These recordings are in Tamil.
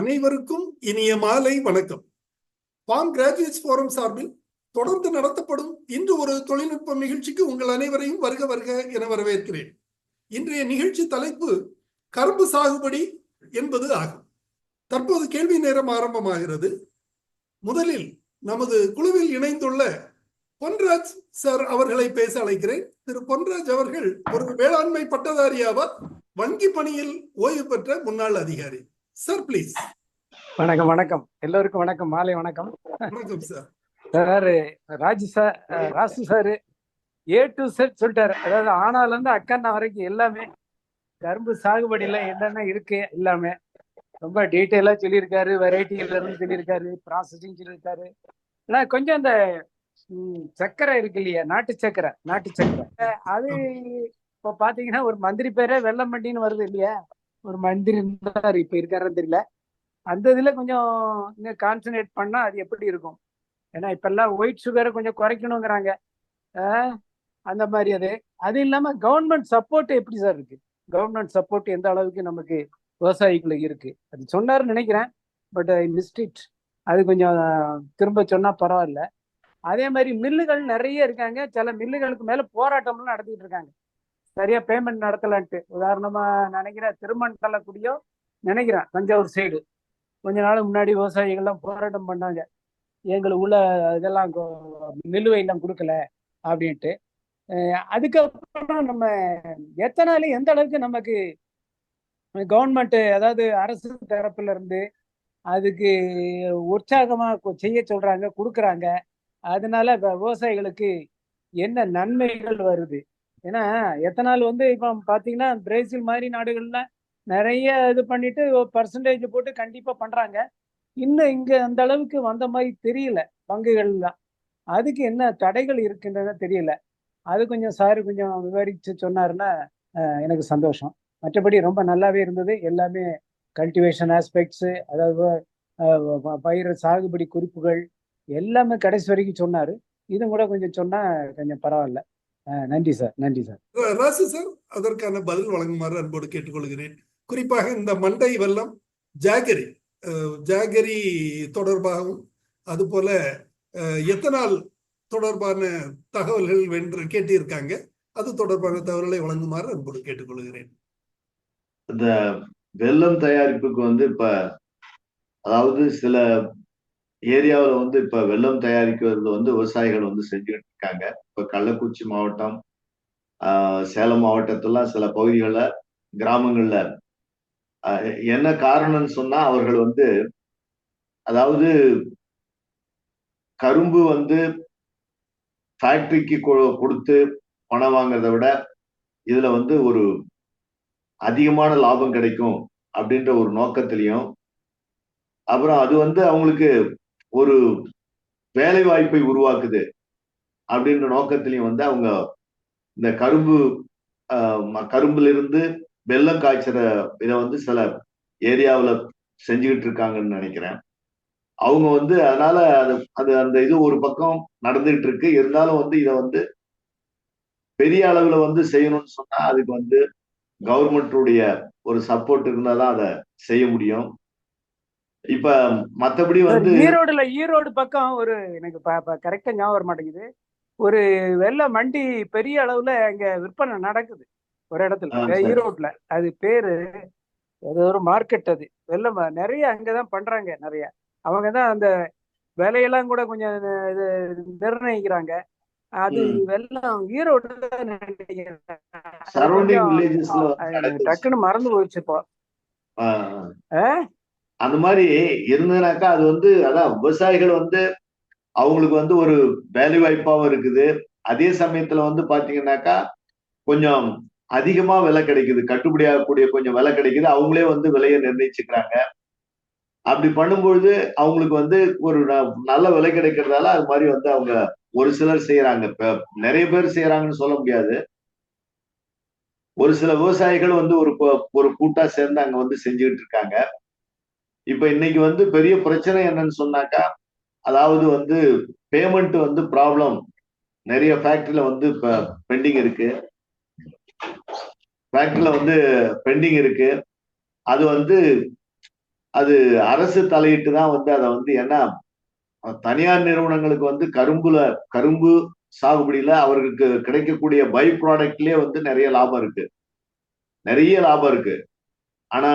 அனைவருக்கும் இனிய மாலை வணக்கம். பாம் கிராஜுவேட்ஸ் ஃபோரம் சார்பில் தொடர்ந்து நடத்தப்படும் இன்று ஒரு தொழில்நுட்ப நிகழ்ச்சிக்கு உங்கள் அனைவரையும் வருக வருக என வரவேற்கிறேன். இன்றைய நிகழ்ச்சி தலைப்பு கரும்பு சாகுபடி என்பது ஆகும். தற்போது கேள்வி நேரம் ஆரம்பமாகிறது. முதலில் நமது குழுவில் இணைந்துள்ள பொன்ராஜ் சார் அவர்களை பேச அழைக்கிறேன். திரு பொன்ராஜ் அவர்கள் ஒரு வேளாண்மை பட்டதாரியாவார் வங்கி பணியில் ஓய்வு பெற்ற முன்னாள் அதிகாரி. சார் ப்ளீஸ் வணக்கம் வணக்கம். எல்லோருக்கும் வணக்கம். மாலை வணக்கம். வணக்கம் sir sir Raju sir Rasu sir A to Z சொல்லிட்டாரு. அதாவது ஆனால இருந்து அக்கண்ணா வரைக்கும் எல்லாமே கரும்பு சாகுபடியில என்னென்ன இருக்கு எல்லாமே ரொம்ப டீட்டெயிலா சொல்லியிருக்காரு. வெரைட்டில இருந்து சொல்லியிருக்காரு. ப்ராசஸிங் சொல்லியிருக்காரு. ஆனா கொஞ்சம் இந்த ம், சர்க்கரை இருக்கு இல்லையா? நாட்டு சர்க்கரை நாட்டு சர்க்கரை. அது இப்போ பாத்தீங்கன்னா ஒரு மந்திரி பேரே வெள்ளம் மண்டின்னு வருது இல்லையா? ஒரு மந்திரி இருந்தாரு இப்ப இருக்காருன்னு தெரியல. அந்த இதுல கொஞ்சம் இன்னும் கான்சன்ட்ரேட் பண்ணா அது எப்படி இருக்கும்? ஏன்னா இப்பெல்லாம் ஒயிட் சுகரை கொஞ்சம் குறைக்கணுங்கிறாங்க. அந்த மாதிரி அது. அது இல்லாம கவர்மெண்ட் சப்போர்ட் எப்படி சார் இருக்கு? கவர்மெண்ட் சப்போர்ட் எந்த அளவுக்கு நமக்கு விவசாயிகளுக்கு இருக்கு? அது சொன்னாருன்னு நினைக்கிறேன். பட் ஐ மிஸ்ட் இட் அது கொஞ்சம் திரும்ப சொன்னா பரவாயில்ல. அதே மாதிரி மில்லுகள் நிறைய இருக்காங்க. சில மில்லுகளுக்கு மேல போராட்டம்லாம் நடத்திட்டு இருக்காங்க. சரியா பேமெண்ட் நடத்தலன்ட்டு. உதாரணமா நினைக்கிறேன் திருமண்டலக்குடியோ நினைக்கிறேன் தஞ்சாவூர் சைடு கொஞ்ச நாள் முன்னாடி விவசாயிகள்லாம் போராட்டம் பண்ணாங்க. எங்களுக்கு உள்ள இதெல்லாம் நிலுவையெல்லாம் கொடுக்கல அப்படின்ட்டு. அதுக்கப்புறம் நம்ம எத்தனால எந்த அளவுக்கு நமக்கு கவர்மெண்ட் அதாவது அரசு தரப்புல இருந்து அதுக்கு உற்சாகமா செய்ய சொல்றாங்க கொடுக்குறாங்க. அதனால விவசாயிகளுக்கு என்ன நன்மைகள் வருது? ஏன்னா எத்தனால் வந்து இப்போ பார்த்தீங்கன்னா பிரேசில் மாதிரி நாடுகள்ல நிறைய இது பண்ணிட்டு பர்சன்டேஜ் போட்டு கண்டிப்பா பண்றாங்க. இன்னும் இங்க அந்த அளவுக்கு வந்த மாதிரி தெரியல பங்குகள்லாம் அதுக்கு என்ன தடைகள் இருக்கின்றன தெரியல. அது கொஞ்சம் சார் கொஞ்சம் விவரிச்சு சொன்னாருன்னா எனக்கு சந்தோஷம். மற்றபடி ரொம்ப நல்லாவே இருந்தது. எல்லாமே கல்டிவேஷன் ஆஸ்பெக்ட்ஸ் அதாவது பயிர் சாகுபடி குறிப்புகள் எல்லாமே கடைசி வரைக்கும் சொன்னாரு. இதுவும் கூட கொஞ்சம் சொன்னா கொஞ்சம் பரவாயில்ல. நன்றி சார் நன்றி சார். ராசு சார் அதற்கான பதில் வழங்குமாறு அன்போடு கேட்டுக்கொள்கிறேன். குறிப்பாக இந்த மண்டை வெள்ளம் ஜாகரி ஜாகரி தொடர்பாகவும் அதுபோல அஹ், எத்தனால் தொடர்பான தகவல்கள் வென்று கேட்டிருக்காங்க அது தொடர்பான தகவல்களை வழங்குமாறு அன்போடு கேட்டுக்கொள்கிறேன். இந்த வெல்லம் தயாரிப்புக்கு வந்து இப்ப அதாவது சில ஏரியாவில் வந்து இப்போ வெள்ளம் தயாரிக்கிறது வந்து விவசாயிகள் வந்து செஞ்சுக்கிட்டு இருக்காங்க. இப்போ கள்ளக்குறிச்சி மாவட்டம் சேலம் மாவட்டத்திலாம் சில பகுதிகளில் கிராமங்களில் என்ன காரணம்னு சொன்னால் அவர்கள் வந்து அதாவது கரும்பு வந்து ஃபேக்டரிக்கு கொடுத்து பணம் வாங்குறத விட இதில் வந்து ஒரு அதிகமான லாபம் கிடைக்கும் அப்படின்ற ஒரு நோக்கத்திலையும் அப்புறம் அது வந்து அவங்களுக்கு ஒரு வேலை வாய்ப்பை உருவாக்குது அப்படின்ற நோக்கத்திலையும் வந்து அவங்க இந்த கரும்பு ஆஹ் கரும்புல இருந்து வெள்ளம் காய்ச்சற இதை வந்து சில ஏரியாவில் செஞ்சுக்கிட்டு இருக்காங்கன்னு நினைக்கிறேன். அவங்க வந்து அதனால அது அது அந்த இது ஒரு பக்கம் நடந்துகிட்டு இருக்கு. இருந்தாலும் வந்து இதை வந்து பெரிய அளவுல வந்து செய்யணும்னு சொன்னா அதுக்கு வந்து கவர்மெண்ட்டுடைய ஒரு சப்போர்ட் இருந்தால் தான் அதை செய்ய முடியும். இப்ப மத்தபடி வந்து ஈரோடுல ஈரோடு பக்கம் ஒரு எனக்கு கரெக்டா ஞாபகம் வர மாட்டேங்குது. ஒரு வெள்ள மண்டி பெரிய அளவுல அங்க விற்பனை நடக்குது. ஒரு இடத்துல. ஈரோட்ல. அது பேரு அது ஒரு மார்க்கெட் அது. வெள்ளம் நிறைய அங்கதான் பண்றாங்க நிறைய. அவங்க தான் அந்த விலையெல்லாம் கூட கொஞ்சம் இது நிர்ணயிக்கிறாங்க. அது. வெள்ளம் ஈரோடு. டக்குன்னு மறந்து போயிடுச்சு இப்போ. ஆஹ், ஆ? அந்த மாதிரி இருந்ததுனாக்கா அது வந்து அதான் விவசாயிகள் வந்து அவங்களுக்கு வந்து ஒரு வேலை வாய்ப்பாகவும் இருக்குது. அதே சமயத்துல வந்து பாத்தீங்கன்னாக்கா கொஞ்சம் அதிகமா விலை கிடைக்குது. கட்டுப்படியாகக்கூடிய கொஞ்சம் விலை கிடைக்குது. அவங்களே வந்து விலையை நிர்ணயிச்சுக்கிறாங்க. அப்படி பண்ணும்பொழுது அவங்களுக்கு வந்து ஒரு ந- நல்ல விலை கிடைக்கிறதால அது மாதிரி வந்து அவங்க ஒரு சிலர் செய்யறாங்க இப்போ நிறைய பேர் செய்யறாங்கன்னு சொல்ல முடியாது. ஒரு சில விவசாயிகள் வந்து ஒரு ஒரு கூட்டா சேர்ந்து அங்க வந்து செஞ்சுக்கிட்டு இருக்காங்க. இப்ப இன்னைக்கு வந்து பெரிய பிரச்சனை என்னன்னு சொன்னாக்கா அதாவது வந்து பேமெண்ட் வந்து ப்ராப்ளம் நிறைய ஃபேக்டரியில வந்து இப்ப பெண்டிங் இருக்கு. ஃபேக்டரியில வந்து பெண்டிங் இருக்கு. அது வந்து அது அரசு தலையிட்டு தான் வந்து அதை வந்து ஏன்னா தனியார் நிறுவனங்களுக்கு வந்து கரும்புல கரும்பு சாகுபடியில அவர்களுக்கு கிடைக்கக்கூடிய பை ப்ராடக்ட்லயே வந்து நிறைய லாபம் இருக்கு. நிறைய லாபம் இருக்கு. ஆனா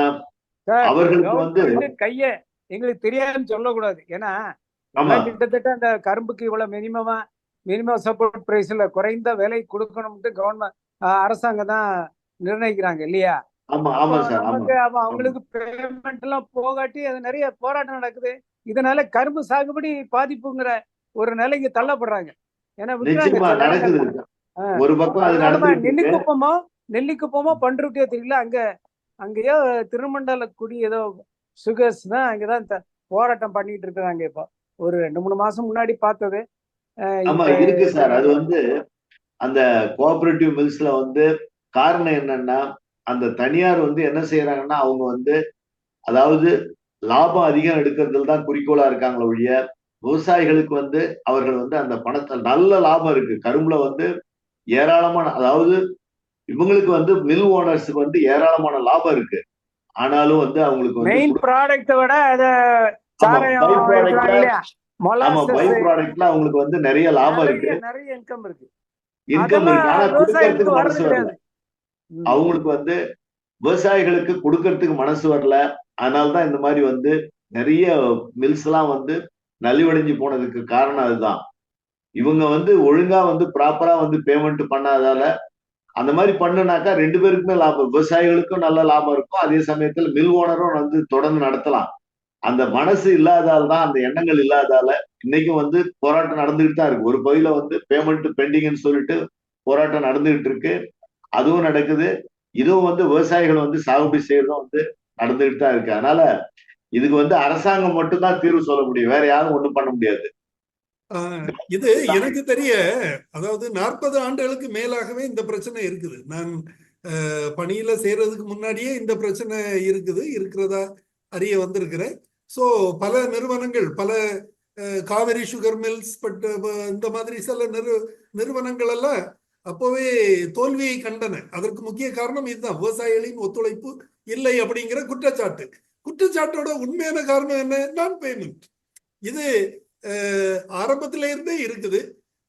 அவர்களுக்கு வந்து கைய எங்களுக்கு தெரியாதுன்னு சொல்லக்கூடாது. ஏன்னா கிட்டத்தட்ட அந்த கரும்புக்கு இவ்வளவு மினிமமா மினிமம் சப்போர்ட் பிரைஸ்ல குறைந்த விலை கொடுக்கணும்ட்டு கவர்மெண்ட் அரசாங்கம் தான் நிர்ணயிக்கிறாங்க இல்லையா? அவங்களுக்கு பேமெண்ட் எல்லாம் போகாட்டி அது நிறைய போராட்டம் நடக்குது. இதனால கரும்பு சாகுபடி பாதிப்புங்கிற ஒரு நிலைக்கு தள்ளப்படுறாங்க. ஏன்னா நெல்லிக்குப்பமோ நெல்லிக்குப்பமோ பண்ருட்டியோ தெரியல அங்க அங்கேயோ திருமண்டல குடி ஏதோ சுகர்ஸ் தான் அங்கதான் போராட்டம் பண்ணிட்டு இருக்கிறாங்க இப்போ. ஒரு ரெண்டு மூணு மாசம் முன்னாடி பார்த்தது. இருக்கு சார். அது வந்து அந்த கோஆபரேட்டிவ் மில்ஸ்ல வந்து காரணம் என்னன்னா அந்த தனியார் வந்து என்ன செய்யறாங்கன்னா அவங்க வந்து அதாவது லாபம் அதிகம் எடுக்கிறதுல தான் குறிக்கோளா இருக்காங்களே ஒழிய விவசாயிகளுக்கு வந்து அவர்கள் வந்து அந்த பணத்தை நல்ல லாபம் இருக்கு. கரும்புல வந்து ஏராளமான அதாவது இவங்களுக்கு வந்து மில் ஓனர்ஸுக்கு வந்து ஏராளமான லாபம் இருக்கு. ஆனாலும் வந்து அவங்களுக்கு வந்து மெயின் ப்ராடக்ட்டை விட அத பை ப்ராடக்ட்ல அவங்களுக்கு வந்து நிறைய லாபம் இருக்கு. நிறைய இன்கம் இருக்கு. இன்கம் இருக்கு. ஆனா கொடுக்கறதுக்கு மனசு வரல. அவங்களுக்கு வந்து விவசாயிகளுக்கு கொடுக்கறதுக்கு மனசு வரல. அதனாலதான் இந்த மாதிரி வந்து நிறைய மில்ஸ் எல்லாம் வந்து நலிவடைஞ்சு போனதுக்கு காரணம் அதுதான். இவங்க வந்து ஒழுங்கா வந்து ப்ராப்பரா வந்து பேமெண்ட் பண்ணாதால அந்த மாதிரி பண்ணுனாக்கா ரெண்டு பேருக்குமே லாபம். விவசாயிகளுக்கும் நல்ல லாபம் இருக்கும். அதே சமயத்துல மில் ஓனரும் வந்து தொடர்ந்து நடத்தலாம். அந்த மனசு இல்லாதால் தான் அந்த எண்ணங்கள் இல்லாதால இன்னைக்கும் வந்து போராட்டம் நடந்துகிட்டு தான் இருக்கு. ஒரு பகுதியில வந்து பேமெண்ட் பெண்டிங்னு சொல்லிட்டு போராட்டம் நடந்துகிட்டு இருக்கு. அதுவும் நடக்குது. இதுவும் வந்து விவசாயிகள் வந்து சாகுபடி செய்யறதும் வந்து நடந்துகிட்டு தான் இருக்கு. அதனால இதுக்கு வந்து அரசாங்கம் மட்டும்தான் தீர்வு சொல்ல முடியும். வேற யாரும் ஒண்ணும் பண்ண முடியாது. இது எனக்கு தெரிய அதாவது நாற்பது ஆண்டுகளுக்கு மேலாகவே இந்த பிரச்சனை இருக்குது. நான் ஆஹ், பணியில சேர்றதுக்கு முன்னாடியே இந்த பிரச்சனை இருக்குது இருக்கிறதா அறிய வந்திருக்கிறேன். ஸோ பல நிறுவனங்கள் பல ஆஹ், சுகர் மில்ஸ் பட் இந்த மாதிரி சில நிறு நிறுவனங்கள் எல்லாம் அப்போவே தோல்வியை கண்டன. அதற்கு முக்கிய காரணம் இதுதான். விவசாயிகளின் ஒத்துழைப்பு இல்லை அப்படிங்கிற குற்றச்சாட்டு. குற்றச்சாட்டோட உண்மையான காரணம் என்ன? நான் பேமெண்ட் இது ஆரம்பத்தில இருந்தே இருக்குது.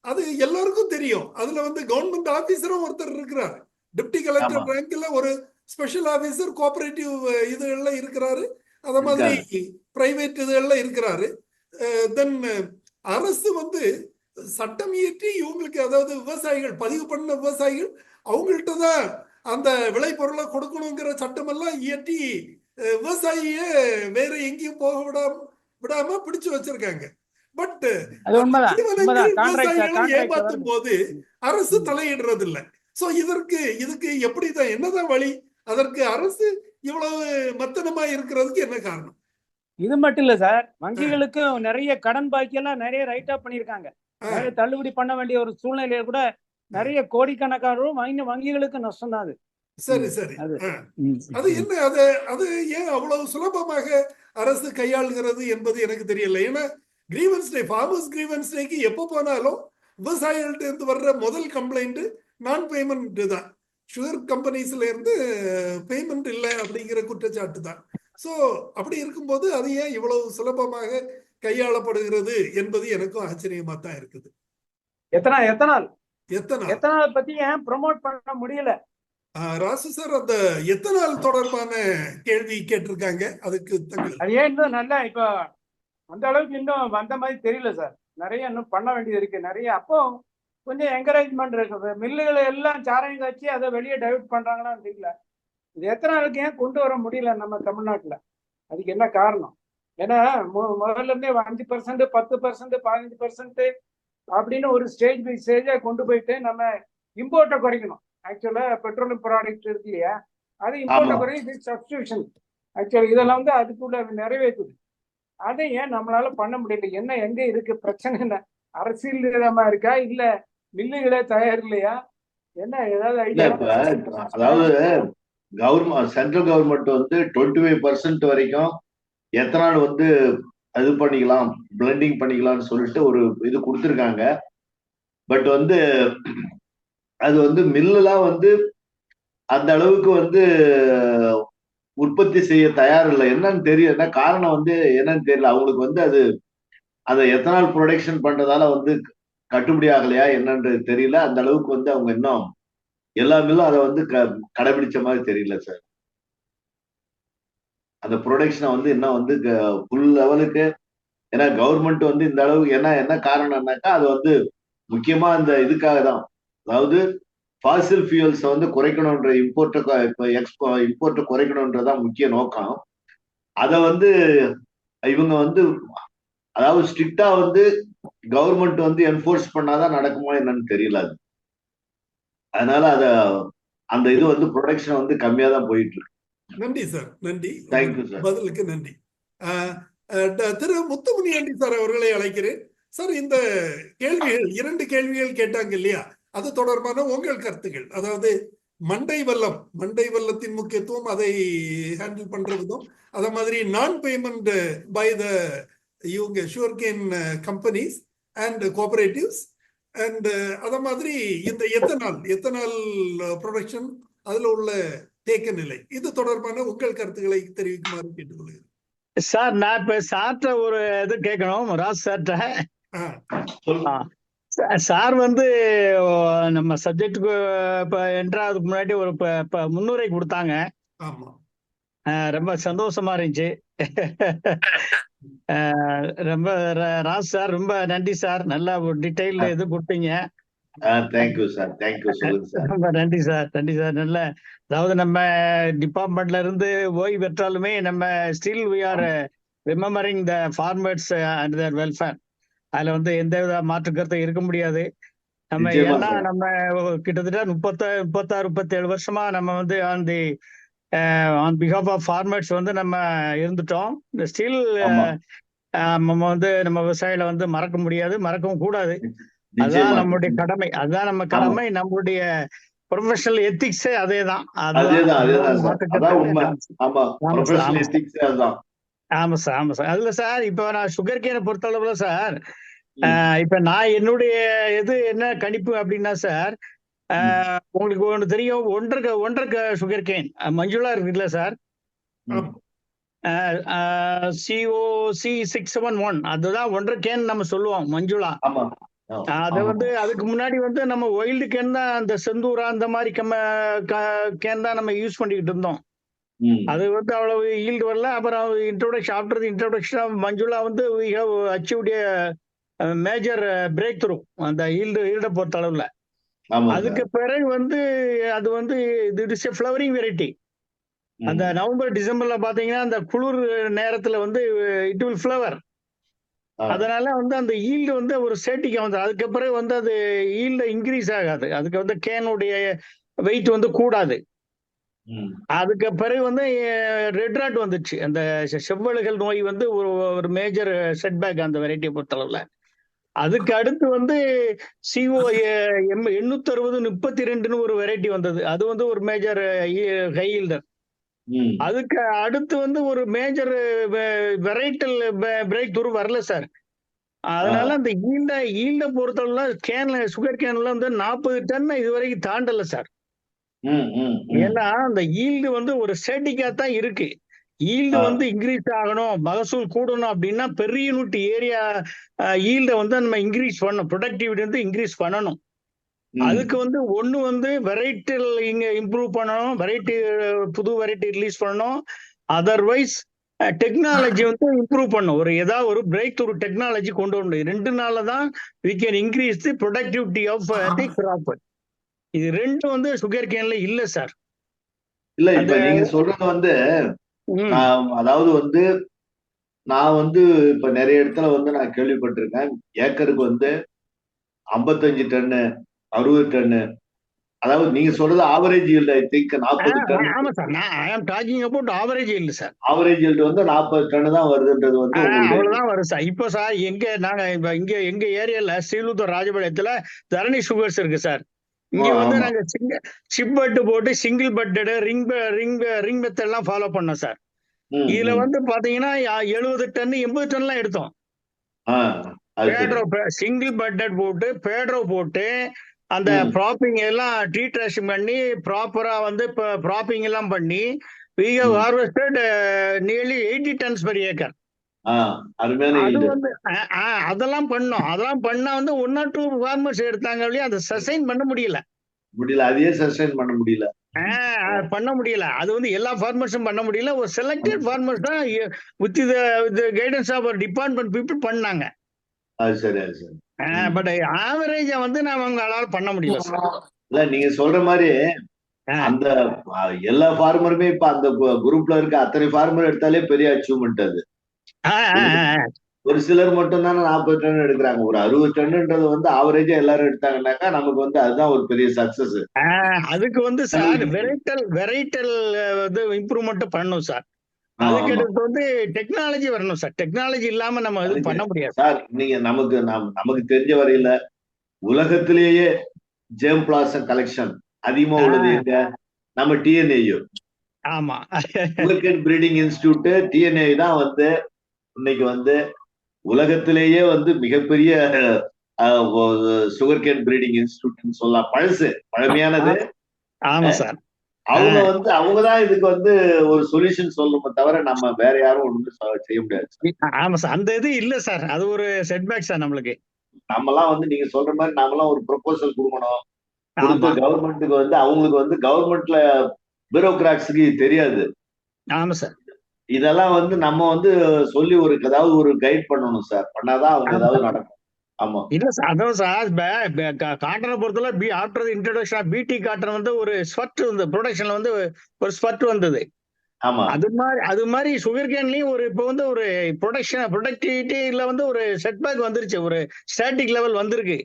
அது எல்லாருக்கும் தெரியும். அதுல வந்து கவர்மெண்ட் ஆபீசரும் ஒருத்தர் இருக்கிறார். Deputy collector. ரேங்க்ல ஒரு ஸ்பெஷல் ஆபீசர் கோஆபரேட்டிவ் இதுகள்ல இருக்கிறாரு. அத மாதிரி பிரைவேட் இதுகள்ல இருக்கிறாரு. தென் அரசு வந்து சட்டம் இயற்றி இவங்களுக்கு அதாவது விவசாயிகள் பதிவு பண்ண விவசாயிகள் அவங்கள்ட்ட தான் அந்த விளைபொருளை கொடுக்கணுங்கிற சட்டம் எல்லாம் இயற்றி விவசாயிய வேற எங்கேயும் போக விடாம விடாம பிடிச்சு வச்சிருக்காங்க. பட் ஏமாத்தும் போது அரசு தலையிடுறது இல்ல சோ இதற்கு இதுக்கு எப்படிதான் என்னதான் வழி? அதற்கு அரசு இவ்வளவு மத்தனமா இருக்கிறதுக்கு என்ன காரணம்? இது மட்டும் இல்ல சார். வங்கிகளுக்கும் நிறைய கடன் பாக்கியெல்லாம் நிறைய ரைட் ஆஃப் பண்ணிருக்காங்க. நிறைய தள்ளுபடி பண்ண வேண்டிய ஒரு சூழ்நிலையில கூட நிறைய கோடிக்கணக்கானரும் வங்கி வங்கிகளுக்கு நஷ்டம் தான் அது. சரி சரி. அது என்ன அது அது ஏன் அவ்வளவு சுலபமாக அரசு கையாளுகிறது என்பது எனக்கு தெரியல. ஏன்னா கிரீவன்ஸ் டே ஃபார்மர்ஸ் கிரீவன்ஸ் டேக்கு எப்போ போனாலும் விவசாயிகள்ட்ட இருந்து வர்ற முதல் கம்ப்ளைண்ட் நான் பேமெண்ட் தான். சுகர் கம்பெனிஸ்ல இருந்து பேமெண்ட் இல்லை அப்படிங்கிற குற்றச்சாட்டு தான். ஸோ அப்படி இருக்கும்போது அது ஏன் இவ்வளவு சுலபமாக கையாளப்படுகிறது என்பது எனக்கும் ஆச்சரியமா தான் இருக்குது. எத்தனை எத்தனால்? எத்தனை எத்தனால் பத்தி ஏன் ப்ரோமோட் பண்ண முடியல? ராசு சார் அந்த எத்தனால் தொடர்பான கேள்வி கேட்டிருக்காங்க. அதுக்கு ஏன் நல்லா இப்போ அந்த அளவுக்கு இன்னும் வந்த மாதிரி தெரியல சார். நிறைய இன்னும் பண்ண வேண்டியது இருக்கு. நிறைய அப்போ கொஞ்சம் என்கரேஜ்மெண்ட் இருக்கு மில்லுகளை எல்லாம் சாராயம் காய்ச்சி அதை வெளியே டைவர்ட் பண்றாங்களான்னு தெரியல. இது எத்தனை நாளுக்கு ஏன் கொண்டு வர முடியல நம்ம தமிழ்நாட்டுல? அதுக்கு என்ன காரணம்? ஏன்னா முதல்ல இருந்தே அஞ்சு பர்சன்ட் பத்து பர்சன்ட் பதினஞ்சு பர்சன்ட் அப்படின்னு ஒரு ஸ்டேஜ் பை ஸ்டேஜா கொண்டு போயிட்டு நம்ம இம்போர்ட்டை குறைக்கணும். ஆக்சுவலா பெட்ரோலியம் ப்ராடக்ட் இருக்கு இல்லையா? அது இம்போர்ட்டை. குறையும் சப்ஸ்டியூஷன் ஆக்சுவலி இதெல்லாம் வந்து அதுக்குள்ள நிறைவேற்றுது. அதை ஏன் நம்மளால பண்ண முடியல? என்ன எங்க இருக்கு பிரச்சனை என்ன அரசியல் விதமா இருக்கா? இல்ல மில்லுகளே தயார் இல்லையா? என்ன ஏதாவது ஐடியா அதாவது கவர்மெண்ட் சென்ட்ரல் கவர்மெண்ட் வந்து டுவெண்ட்டி ஃபைவ் பர்சன்ட் வரைக்கும் எத்தனால் வந்து இது பண்ணிக்கலாம் பிளெண்டிங் பண்ணிக்கலாம்னு சொல்லிட்டு ஒரு இது கொடுத்துருக்காங்க. பட் வந்து அது வந்து மில்லுலாம் வந்து அந்த அளவுக்கு வந்து உற்பத்தி செய்ய தயார் இல்லை என்னன்னு தெரியல என்ன காரணம் வந்து என்னன்னு தெரியல. அவங்களுக்கு வந்து அது அதை எத்தனால் ப்ரொடக்ஷன் பண்றதால வந்து கட்டுப்படி ஆகலையா என்னன்றது தெரியல. அந்த அளவுக்கு வந்து அவங்க இன்னும் எல்லா மில்லும் அதை வந்து க கடைபிடிச்ச மாதிரி தெரியல சார். அந்த ப்ரொடக்ஷனை வந்து இன்னும் வந்து ஃபுல் லெவலுக்கு ஏன்னா கவர்மெண்ட் வந்து இந்த அளவுக்கு என்ன என்ன காரணம்னாக்கா அது வந்து முக்கியமா அந்த இதுக்காக தான். அதாவது ஃபாசில் ஃபியூல்ஸை வந்து குறைக்கணுன்ற இம்போர்ட்டை எக்ஸ்போ இம்போர்ட்டை குறைக்கணுன்றதான் முக்கிய நோக்கம். அதை வந்து இவங்க வந்து அதாவது ஸ்ட்ரிக்டா வந்து கவர்மெண்ட் வந்து என்ஃபோர்ஸ் பண்ணாதான் நடக்குமா என்னன்னு தெரியல அது. அதனால அத அந்த இது வந்து ப்ரொடக்ஷன் வந்து கம்மியா தான் போயிட்டு இருக்கு நன்றி. சார் நன்றி தேங்க்யூ சார் பதிலுக்கு நன்றி. திரு முத்துமுனியாண்டி சார் அவர்களை அழைக்கிறேன். சார் இந்த கேள்விகள் இரண்டு கேள்விகள் கேட்டாங்க இல்லையா? அது தொடர்பான உங்கள் கருத்துக்கள். அதாவது மண்டை வல்லம் மண்டை வல்லத்தின் முக்கியத்துவம் அதை ஹேண்டில் பண்ற விதம். அத மாதிரி நான் பேமெண்ட் பை த இவங்க sugarcane companies and cooperatives and அத மாதிரி இந்த எத்தனால் எத்தனால் ப்ரொடக்ஷன் அதுல உள்ள தேக்க நிலை. இது தொடர்பான உங்கள் கருத்துக்களை தெரிவிக்குமாறு கேட்டுக்கொள்கிறேன். சார் நான் இப்ப சார்ட்ட ஒரு இது கேட்கணும். ராஜ் சார்ட்ட. சார் வந்து நம்ம சப்ஜெக்டுக்கு இப்ப என்ட்ராதுக்கு முன்னாடி ஒரு ப- ப- முன்னுரை கொடுத்தாங்க. ரொம்ப சந்தோஷமா இருந்துச்சு. ரொம்ப ர- ராஜ் சார் ரொம்ப நன்றி சார். நல்லா ஒரு டீட்டெயில் இது கொடுத்தீங்க. ரொம்ப நன்றி சார். நன்றி சார். நல்ல அதாவது நம்ம டிபார்ட்மெண்ட்ல இருந்து ஓய்வு பெற்றாலுமே நம்ம still we are remembering the farmers and their welfare அதுல வந்து எந்த வித மாற்று கருத்தும் இருக்க முடியாது. நம்ம சார். நம்ம கிட்டத்தட்ட முப்பத்த முப்பத்தாறு முப்பத்தேழு வருஷமா நம்ம வந்து on the on behalf of farmers வந்து நம்ம இருந்துட்டோம். ஸ்டில் ஆமா. நம்ம வந்து நம்ம விவசாயில வந்து மறக்க முடியாது மறக்கவும் கூடாது. அதான் நம்மளுடைய கடமை. அதுதான் நம்ம கடமை. நம்மளுடைய ப்ரொஃபஷனல் எத்திக்ஸே அதேதான். அதேதான் அதேதான் உண்மை. ஆமா. ப்ரொஃபஷனல். எத்திக்ஸ் அதுதான். ஆமா சார் ஆமா சார் அதுல சார் இப்ப நான் சுகர் கேனை பொறுத்தளவுல சார் ம். ஆஹ் இப்ப நான் என்னுடைய இது என்ன கணிப்பு அப்படின்னா சார் உங்களுக்கு ஒன்று தெரியும் ஒன்றரை ஒன்றரை சுகர் கேன் மஞ்சுளா இருக்குல்ல sir. CO C six seven one அதுதான் ஒன்றரை கேன் நம்ம சொல்லுவோம் மஞ்சுளா அது. வந்து அதுக்கு முன்னாடி வந்து நம்ம ஒயில்டு கேன் தான் அந்த செந்தூரா அந்த மாதிரி கம்ம கேன் தான் நம்ம யூஸ் பண்ணிக்கிட்டு இருந்தோம். அது வந்து அவ்வளவு ஈல்டு வரல அப்புறம் introduction after the introduction of Manjula வந்து we have achieved major breakthrough அந்த ஈல்டு ஈல்டை பொறுத்த அளவுல அதுக்கு பிறகு வந்து அது வந்து it is a flowering variety. அந்த. நவம்பர் டிசம்பர்ல பாத்தீங்கன்னா அந்த குளிர் நேரத்துல வந்து இட் வில் ஃப்ளவர். அதனால வந்து அந்த ஈல்டு வந்து ஒரு சேட்டிக்கா வந்து அதுக்கப்புறம் வந்து அது ஈல்டு இன்க்ரீஸ் ஆகாது அதுக்கு வந்து கேனுடைய வெயிட் வந்து கூடாது. அதுக்கு பிறகு வந்து ரெட் ராட் வந்துச்சு. அந்த செ- செவ்வழுகல் நோய் வந்து ஒரு ஒரு மேஜர் செட்பேக் அந்த வெரைட்டியை பொறுத்தளவுல. அதுக்கு அடுத்து வந்து சிஓ எண்ணூத்தி அறுபது முப்பத்தி ரெண்டுன்னு ஒரு வெரைட்டி வந்தது. அது வந்து ஒரு மேஜர் ஹை ஈல்டர் ம். அதுக்கு அடுத்து வந்து ஒரு மேஜர் வெரைட்டல் பிரேக் துரு வரல சார் அதனால அந்த ஈல்ட ஈல்ட பொறுத்தளவுல கேன்ல சுகர் கேன்ல வந்து நாற்பது டன் இது வரைக்கும் தாண்டல சார். ஏன்னா அந்த ஈல்டு வந்து ஒரு ஸ்டேட்டிக்கா தான் இருக்கு. ஈல்டு. வந்து இன்க்ரீஸ் ஆகணும் மகசூல் கூடணும் அப்படின்னா பெரிய யூனிட் ஏரியா ஈல்ட வந்து நம்ம இன்க்ரீஸ் பண்ணணும். ப்ரொடக்டிவிட்டி வந்து இன்க்ரீஸ் பண்ணணும். அதுக்கு வந்து ஒண்ணு வந்து வெரைட்டி இங்க இம்ப்ரூவ் பண்ணணும் வெரைட்டி புது வெரைட்டி ரிலீஸ் பண்ணணும். அதர்வைஸ் டெக்னாலஜி வந்து இம்ப்ரூவ் பண்ணும் ஒரு ஏதாவது ஒரு பிரேக் த்ரூ டெக்னாலஜி கொண்டு வரணும். ரெண்டு நாள்ல தான் we can increase the productivity of the crop இது ரெண்டும் வந்து சுகர் கேன்ல இல்ல சார் இல்ல இப்ப நீங்க சொல்றது வந்து அதாவது வந்து நான் வந்து இப்ப நிறைய இடத்துல வந்து நான் கேள்விப்பட்டிருக்கேன். ஏக்கருக்கு வந்து ஐம்பத்தஞ்சு டன்னு அறுபது டன்னு. அதாவது நீங்க சொல்றது ஆவரேஜ் yield ஐ திங்க் நாற்பது டன் ஆமா சார் நான் I am talking about average இல்ல சார் ஆவரேஜ் yield வந்து நாற்பது டன் தான் வருதுன்றது வந்து அவ்வளவுதான் வரும் சார் இப்போ சார் எங்க நாங்க இப்ப இங்க எங்க ஏரியால ஸ்ரீலுத்தூர் ராஜபாளையத்துல தரணி சுகர்ஸ் இருக்கு சார் இங்க வந்து. நாங்க சிப் பட்டு போட்டு single budded ring ring ring method எல்லாம் ஃபாலோ பண்ணோம் சார் இதுல. வந்து பாத்தீங்கன்னா எழுபது டன் எண்பது டன் எல்லாம் எடுத்தோம். பேட்ரோ சிங்கிள் பட்டட் போட்டு பேட்ரோ போட்டு அந்த. ப்ராப்பிங் எல்லாம் ட்ரீ ட்ரேஷிங் பண்ணி ப்ராப்பரா வந்து ப்ராப்பிங் எல்லாம் பண்ணி we have ம். harvested uh, nearly 80 tons அதெல்லாம் பண்ணோம். அதெல்லாம் பண்ணா வந்து ஒன் ஆர் டூ ஃபார்மர்ஸ் எடுத்தாங்க அப்படியே அதை சஸ்டைன் பண்ண முடியல. முடியல. அதையே சஸ்டைன் பண்ண முடியல. பண்ண முடியல. அது வந்து எல்லா ஃபார்மர்ஸும் பண்ண முடியல. ஒரு செலக்டட் ஃபார்மர்ஸ் தான் with the guidance of department people பண்ணாங்க. அது சரி அது சரி. பட் ஆவரேஜா வந்து நான் அவங்களால பண்ண முடியல. இல்ல நீங்க சொல்ற மாதிரி. அந்த எல்லா ஃபார்மருமே இப்ப அந்த குரூப்ல இருக்க அத்தனை ஃபார்மர் எடுத்தாலே பெரிய அச்சீவ்மெண்ட் அது. ஒரு சிலர் மட்டும் தானே நாற்பது டன் எடுக்கிறாங்க. ஒரு அறுபது டன்ன்றது வந்து ஆவரேஜா எல்லாரும் எடுத்தாங்கன்னாக்கா நமக்கு வந்து அதுதான் ஒரு பெரிய சக்சஸ் அதுக்கு வந்து சார் வெரைட்டல் வெரைட்டல் வந்து இம்ப்ரூவ்மெண்ட் பண்ணணும் சார் அதுக்கு அடுத்து வந்து டெக்னாலஜி வரணும் சார் டெக்னாலஜி இல்லாம நம்ம இது பண்ண முடியாது. சார் நீங்க நமக்கு நம் நமக்கு தெரிஞ்ச வரையில உலகத்திலேயே ஜேம் பிளாசம் கலெக்ஷன் அதிகமா உள்ளது எங்க? நம்ம டிஎன்ஏயு ஆமா. பிரீடிங் இன்ஸ்டிடியூட் டிஎன்ஏ தான் வந்து இன்னைக்கு வந்து உலகத்திலேயே வந்து மிகப்பெரிய சுகர்கேன் பிரீடிங் இன்ஸ்டிடியூட்னு சொல்லலாம். பழசு பழமையானது. ஆமா சார். அவங்க வந்து அவங்கதான் இதுக்கு வந்து ஒரு சொல்யூஷன் சொல்லணுமே தவிர நம்ம வேற யாரும் ஒண்ணும் செய்ய முடியாது ஆமா சார். அந்த இது இல்ல சார். அது ஒரு செட்பேக் சார் நம்மளுக்கு. நம்மலாம் வந்து நீங்க சொல்ற மாதிரி நாமெல்லாம் ஒரு ப்ரொபோசல் கொடுக்கணும். கவர்மெண்ட்டுக்கு வந்து அவங்களுக்கு வந்து கவர்மெண்ட்ல பியூரோகிராட்ஸுக்கு தெரியாது. ஆமா சார். இதெல்லாம் வந்து நம்ம வந்து சொல்லி ஒரு ஏதாவது ஒரு கைட் பண்ணணும் சார் பண்ணாதான் அவங்க ஏதாவது நடக்கும். ஆமா. இல்ல சார் அதான் சார் காட்டனை பொறுத்தவரை B after introduction BT cotton வந்து ஒரு ஸ்வட் வந்து ப்ரொடக்ஷன்ல வந்து ஒரு ஸ்வட் வந்தது. ஆமா. அது மாதிரி அது மாதிரி சுகர் கேன்லயும் ஒரு இப்போ வந்து ஒரு ப்ரொடக்ஷன் ப்ரொடக்டிவிட்டில வந்து ஒரு செட்பேக் வந்துருச்சு. ஒரு ஸ்டாட்டிக் லெவல் வந்திருக்கு.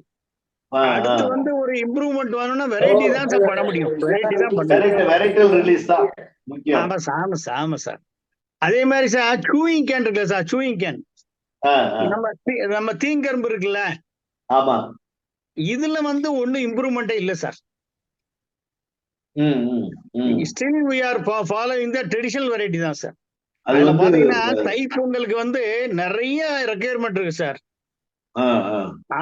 அடுத்து. வந்து ஒரு இம்ப்ரூவ்மெண்ட் வரணும்னா வெரைட்டி தான் சார் பண்ண முடியும். வெரைட்டி தான் பண்ண முடியும். வெரைட்டி வெரைட்டல் ரிலீஸ் தான். முக்கியம். ஆமா சார் ஆமா சார் ஆமா சார் அதே மாதிரி சார் சூயிங் கேன் இருக்குல்ல சார் சூயிங் கேன். நம்ம நம்ம தீங்கரும்பு இருக்குல்ல? ஆமா. இதுல வந்து ஒண்ணும் இம்ப்ரூவ்மெண்ட்டே இல்ல sir. Still we are following the traditional variety தான் சார் அது அதுல பாத்தீங்கன்னா தை பொங்கலுக்கு வந்து நிறைய ரெக்குயர்மெண்ட் இருக்கு சார்.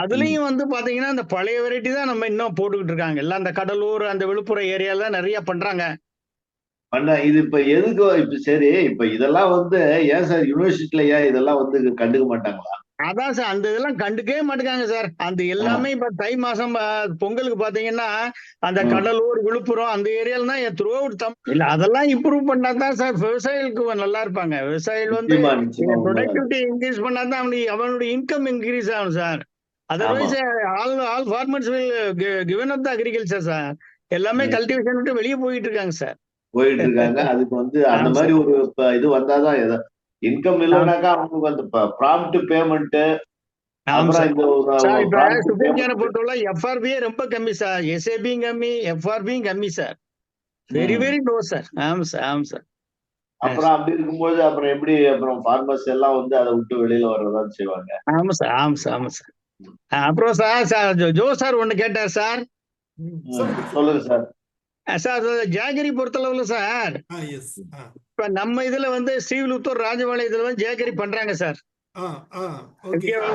அதுலயும் வந்து பாத்தீங்கன்னா அந்த பழைய வெரைட்டி தான் நம்ம இன்னும் போட்டுக்கிட்டு இருக்காங்க. எல்லாம் அந்த கடலூர் அந்த விழுப்புரம் ஏரியால நிறைய பண்றாங்க. பண்ண இது இப்ப எதுக்கு இப்ப சரி இப்ப இதெல்லாம் வந்து ஏன் சார் யூனிவர்சிட்டில ஏன் இதெல்லாம் வந்து கண்டுக்க மாட்டாங்களா? அதான் சார் அந்த இதெல்லாம் கண்டுக்கவே மாட்டேங்காங்க சார். அந்த எல்லாமே இப்ப தை மாசம் பொங்கலுக்கு பாத்தீங்கன்னா அந்த. கடலூர் விழுப்புரம் அந்த ஏரியால தான் த்ரூ அவுட் தம் இல்ல அதெல்லாம் இம்ப்ரூவ் பண்ணா தான் சார் விவசாயிகளுக்கு நல்லா இருப்பாங்க. விவசாயிகள் வந்து. ப்ரொடக்டிவிட்டி இன்க்ரீஸ் பண்ணா தான் அவனுடைய அவனுடைய இன்கம் இன்க்ரீஸ் ஆகும் sir. Otherwise all all farmers will given up the agriculture sir. எல்லாமே. கல்டிவேஷன் விட்டு வெளியே போயிட்டு இருக்காங்க சார். போயிட்டு இருக்காங்க அதுக்கு வந்து அந்த மாதிரி ஒரு இது வந்தாதான் எதா- இன்கம் இல்லைனாக்கா அவங்களுக்கு அந்த ப்ராம்ப்ட் பேமெண்ட் எஃப்ஆர்பியே ரொம்ப கம்மி சார். எஸ்ஏபியும் கம்மி எஃப்ஆர்பியும் கம்மி sir. Very. Very low sir. ஆமா சார் ஆமா சார். அப்புறம் அப்படி இருக்கும்போது அப்புறம் எப்படி அப்புறம் ஃபார்மர்ஸ் எல்லாம் வந்து அதை விட்டு வெளியில வர்றதான் செய்வாங்க? ஆமா சார் ஆமா சார் ஆமா சார். அப்புறம் சார் சார் ஜோ- சார் ஒண்ணு கேட்டார் சார். சொல்லுங்க சார். சார் ஜாகரி பொறுத்தளவுல சார். இப்ப நம்ம இதுல வந்து ஸ்ரீவிலுத்தூர் ராஜபாளையத்துல வந்து ஜேகரி பண்றாங்க சார்.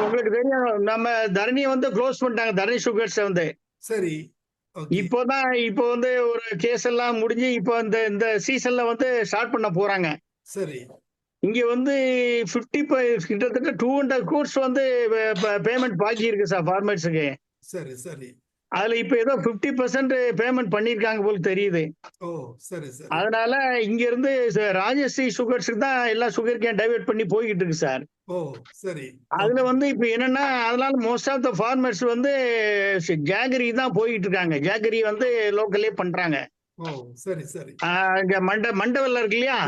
உங்களுக்கு தெரியும் நம்ம தரணியை வந்து க்ளோஸ் பண்ணிட்டாங்க தரணி சுகர்ஸ் வந்து. சரி இப்போதான் இப்போ வந்து ஒரு கேஸ் எல்லாம் முடிஞ்சு இப்போ இந்த இந்த சீசன்ல வந்து ஸ்டார்ட் பண்ண போறாங்க. சரி. இங்க வந்து பிப்டி கிட்டத்தட்ட டூ ஹண்ட்ரட் கோர்ஸ் வந்து பேமெண்ட் பாக்கி இருக்கு சார் ஃபார்மர்ஸுக்கு சரி சரி. அதுல இப்ப ஏதோ பிப்டி பர்சன்ட் பேமெண்ட் பண்ணிருக்காங்க போல தெரியுது. அதனால இங்க இருந்து ராஜஸ்ரீ சுகர்ஸுக்கு தான் எல்லா சுகர் கேன் டைவர்ட் பண்ணி போய்கிட்டு இருக்கு சார். அதுல வந்து இப்ப என்னன்னா அதனால மோஸ்ட் ஆஃப் த ஃபார்மர்ஸ் வந்து ஜாகரி தான் போயிட்டு இருக்காங்க. ஜாகரி வந்து லோக்கல்லே பண்றாங்க. மண்ட மண்டவல்ல இருக்கு இல்லையா?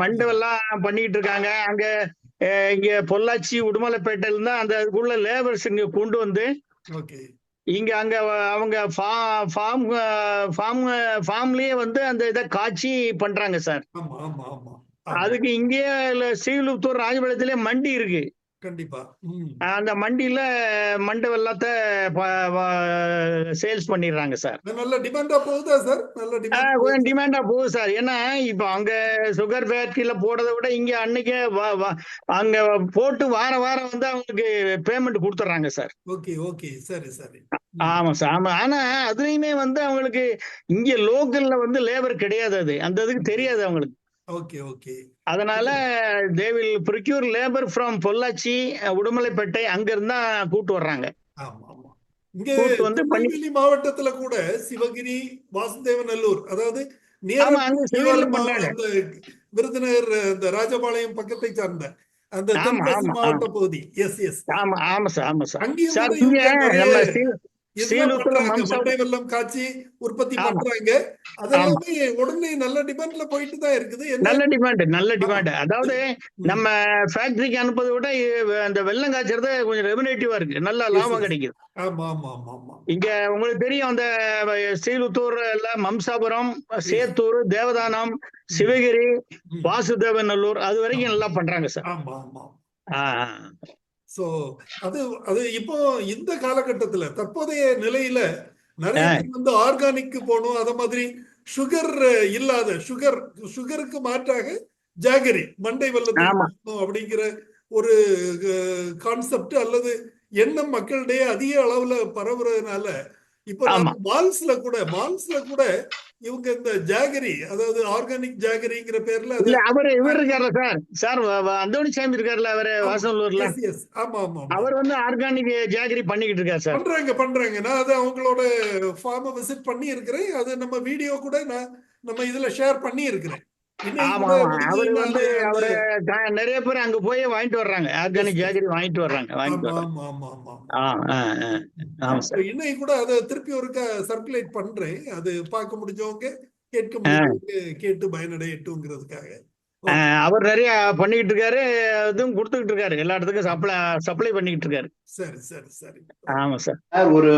மண்டவெல்லாம் பண்ணிட்டு இருக்காங்க. அங்க இங்க பொள்ளாச்சி உடுமலைப்பேட்டையில இருந்தா அந்த அதுக்குள்ள லேபர்ஸ் இங்க கொண்டு வந்து இங்க அங்க அவங்க ஃபார்ம் ஃபார்ம் ஃபார்ம்லயே வந்து அந்த இதை காய்ச்சி பண்றாங்க சார். அதுக்கு இங்கேயே இல்ல ஸ்ரீவில்லிபுத்தூர் ராஜபாளையத்திலே மண்டி இருக்கு. கண்டிப்பா. அந்த மண்டியில மண்டை வெள்ளத்தை சேல்ஸ் பண்ணிடுறாங்க சார். நல்ல டிமாண்டா போகுதா சார்? நல்ல டிமாண்ட் போகுது? சார். ஏன்னா இப்ப அங்க சுகர் ஃபேக்டரியில போடுறதை விட இங்க அன்னைக்கே அங்க போட்டு வார வாரம் வந்து அவங்களுக்கு பேமெண்ட் கொடுத்துட்றாங்க சார். Okay okay. சரி சரி. ஆமா சார் ஆமா. ஆனா அதுலயுமே வந்து அவங்களுக்கு இங்க லோக்கல்ல வந்து லேபர் கிடையாது அது. அந்த இதுக்கு தெரியாது அவங்களுக்கு. அதனால they will procure labour from Pollachi Udumalaipettai அங்க இருந்தா கூட்டு வர்றாங்க திருநெல்வேலி மாவட்டத்துல கூட சிவகிரி வாசுதேவநல்லூர் அதாவது விருதுநகர் அந்த ராஜபாளையம் பக்கத்தை சார்ந்த அந்த மாவட்ட பகுதி. எஸ் எஸ் ஆமா ஆமா சார் ஆமா சார் காய்ச்சி உற்பத்தி. பண்றாங்க. அதெல்லாமே உடனே நல்ல டிமாண்ட்ல போயிட்டு தான் இருக்குது நல்ல டிமாண்ட் நல்ல டிமாண்ட் அதாவது நம்ம ஃபேக்டரிக்கு அனுப்புறதை விட அந்த வெள்ளம் காய்ச்சறது கொஞ்சம் ரெமினேட்டிவா இருக்கு. நல்ல லாபம். கிடைக்குது. இங்க உங்களுக்கு தெரியும் அந்த ஸ்ரீலுத்தூர் மம்சாபுரம் சேத்தூர் தேவதானம் சிவகிரி. வாசுதேவநல்லூர் அது வரைக்கும் நல்லா பண்றாங்க சார். சோ அது அது இப்போ இந்த காலகட்டத்துல தற்போதைய நிலையில நிறைய வந்து ஆர்கானிக் போகணும் அத மாதிரி சுகர் இல்லாத சுகர் சுகருக்கு மாற்றாக ஜாகரி மண்டை வெள்ளத்தை அப்படிங்கிற ஒரு கான்செப்ட் அல்லது எண்ணம் மக்களிடையே அதிக அளவுல பரவுறதுனால இப்போ. மால்ஸ்ல கூட மால்ஸ்ல கூட இவங்க இந்த ஜாகரி அதாவது ஆர்கானிக் ஜாகரிங்கிற பேர்ல இல்ல அவரு இவர் இருக்கார்ல சார். சார் வ- அந்தோணிசாமி இருக்கார்ல அவரு வாசனூர்ல ஆமா ஆமா. அவர் வந்து ஆர்கானிக் ஜாகரி பண்ணிக்கிட்டு இருக்காரு சார். பண்றாங்க பண்றாங்க. நான் அது அவங்களோட ஃபார்மை விசிட் பண்ணி இருக்கிறேன் அது நம்ம வீடியோ கூட நான் நம்ம இதுல ஷேர் பண்ணி இருக்கிறேன் அவரு வந்து அவரு நிறைய பேர் அங்க போய் வாங்கிட்டு வர்றாங்க. ஆர்கானிக் ஜாகரி வாங்கிட்டு வர்றாங்க வாங்கிட்டு இன்னைக்கு கூட அதை திருப்பி ஒருக்கா சர்க்குலேட் பண்றேன். அது பார்க்க முடிஞ்சவங்க கேட்க முடிஞ்சவங்க கேட்டு பயனடையட்டுங்கிறதுக்காக அவர் நிறைய பண்ணிக்கிட்டு இருக்காரு இதுவும் கொடுத்துக்கிட்டு இருக்காரு. எல்லா இடத்துக்கும் சப்ளை சப்ளை பண்ணிக்கிட்டு இருக்காரு. சரி சரி சரி. ஆமா சார். ஒரு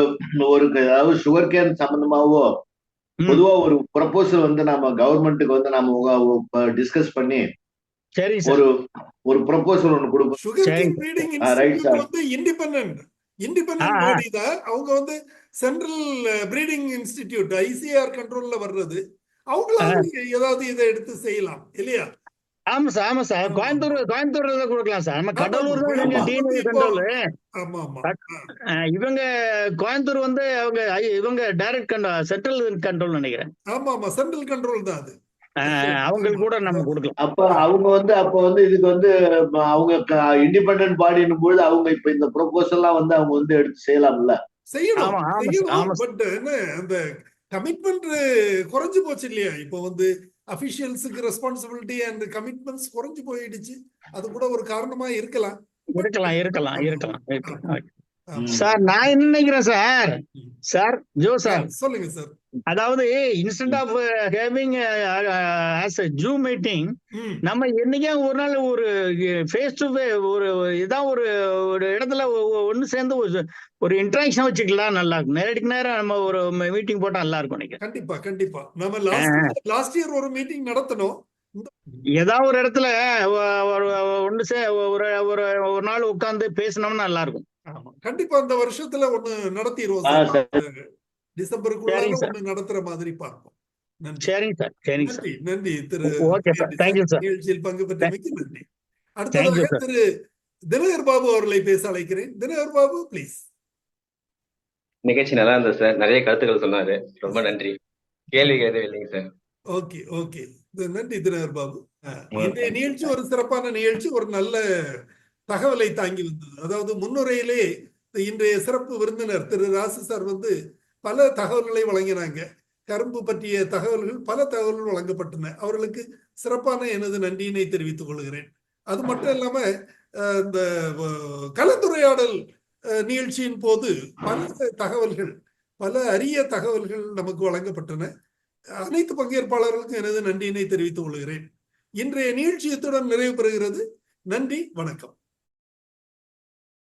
ஒரு அதாவது சுகர் கேன் சம்பந்தமாவோ. பொதுவா ஒரு ப்ரப்போசல் வந்து நம்ம கவர்மெண்ட்டுக்கு வந்து நம்ம டிஸ்கஸ் பண்ணி சரி ஒரு ஒரு ப்ரப்போசல் ஒன்று கொடுப்போம். சுகர் சரி. Cane breeding. வந்து இண்டிபெண்டன்ட் ஆ. பாடி தான் அவங்க வந்து சென்ட்ரல் ப்ரீடிங் இன்ஸ்டிடியூட் ஐசிஆர் கண்ட்ரோல்ல வர்றது. அவங்களால ஏதாவது இதை எடுத்து செய்யலாம் இல்லையா? ஆமா சார் ஆமா சார். கோயம்புத்தூர் கோயம்புத்தூர்ல தான் கொடுக்கலாம் சார். நம்ம கடலூர் தான் இவங்க கோயம்புத்தூர் வந்து அவங்க இவங்க டைரக்ட் கண்ட்ரோல் சென்ட்ரல் கண்ட்ரோல் நினைக்கிறேன். ஆமா ஆமா. சென்ட்ரல் கண்ட்ரோல் தான் அது. அவங்களுக்கு கூட நம்ம கொடுக்கலாம். அப்ப அவங்க வந்து அப்ப வந்து இதுக்கு வந்து அவங்க இண்டிபெண்டன்ட் பாடினும் பொழுது அவங்க இப்ப இந்த ப்ரொபோசல்லாம் வந்து அவங்க வந்து எடுத்து செய்யலாம்ல? செய்யணும். பட் என்ன அந்த கமிட்மெண்ட் குறைஞ்சு போச்சு இல்லையா? இப்போ வந்து அபிஷியல்ஸுக்கு ரெஸ்பான்சிபிலிட்டி அண்ட் கமிட்மெண்ட்ஸ் குறைஞ்சு போயிடுச்சு. அது கூட ஒரு காரணமா இருக்கலாம். இருக்கலாம் இருக்கலாம் இருக்கலாம். சார் நான் என்ன நினைக்கிறேன் சார்? Sir Joe sir. சொல்லுங்க சார். அதாவது instant of having as a Zoom meeting நம்ம என்னைக்கே ஒரு நாள் ஒரு ஃபேஸ் டு ஃபே ஒரு இதான் ஒரு ஒரு இடத்துல ஒ- ஒ- ஒண்ணு சேர்ந்து ஒரு ஒரு இன்ட்ராக்ஷன் வச்சுக்கலாம் நல்லா இருக்கும். நேரடிக்கு நேரம் நம்ம ஒரு மீட்டிங் போட்டா நல்லா இருக்கும் நினைக்கிறேன் கண்டிப்பா கண்டிப்பா. நம்ம லாஸ்ட் லாஸ்ட் இயர் ஒரு மீட்டிங் நடத்தணும். ஏதாவது ஒரு இடத்துல ஒன்று சே ஒரு ஒரு ஒரு நாள் உட்கார்ந்து பேசினோம்னா நல்லா இருக்கும். ஆமா. கண்டிப்பா இந்த வருஷத்துல ஒண்ணு நடத்திடுவோம் ஒண்ணு நடத்துற மாதிரி பார்ப்போம். நன்றி. சரிங்க சார் சரிங்க சார் நன்றி நன்றி. திரு okay sir thank you sir நிகழ்ச்சியில் பங்கு பெற்றமைக்கு நன்றி. அடுத்ததாக. திரு தினகர் பாபு அவர்களை பேச அழைக்கிறேன். தினகர் பாபு ப்ளீஸ் நிகழ்ச்சி நல்லா இருந்தது சார் நிறைய கருத்துக்கள் சொன்னாரு. ரொம்ப நன்றி. கேள்வி எதுவும் இல்லைங்க சார் ஓகே ஓகே நன்றி தினகர் பாபு. இன்றைய நிகழ்ச்சி ஒரு சிறப்பான நிகழ்ச்சி ஒரு நல்ல தகவலை தாங்கி வந்தது. அதாவது முன்னுரையிலே இன்றைய சிறப்பு விருந்தினர் திரு ராசு சார் வந்து பல தகவல்களை வழங்கினாங்க. கரும்பு பற்றிய தகவல்கள் பல தகவல்கள் வழங்கப்பட்டன. அவர்களுக்கு சிறப்பான எனது நன்றியினை தெரிவித்துக் கொள்கிறேன். அது மட்டும் இல்லாம இந்த கலந்துரையாடல் நிகழ்ச்சியின் போது பல தகவல்கள் பல அரிய தகவல்கள் நமக்கு வழங்கப்பட்டன. அனைத்து பங்கேற்பாளர்களுக்கும் எனது நன்றியினை தெரிவித்துக் கொள்கிறேன். இன்றைய நிகழ்ச்சி இத்துடன் நிறைவு பெறுகிறது நன்றி வணக்கம்.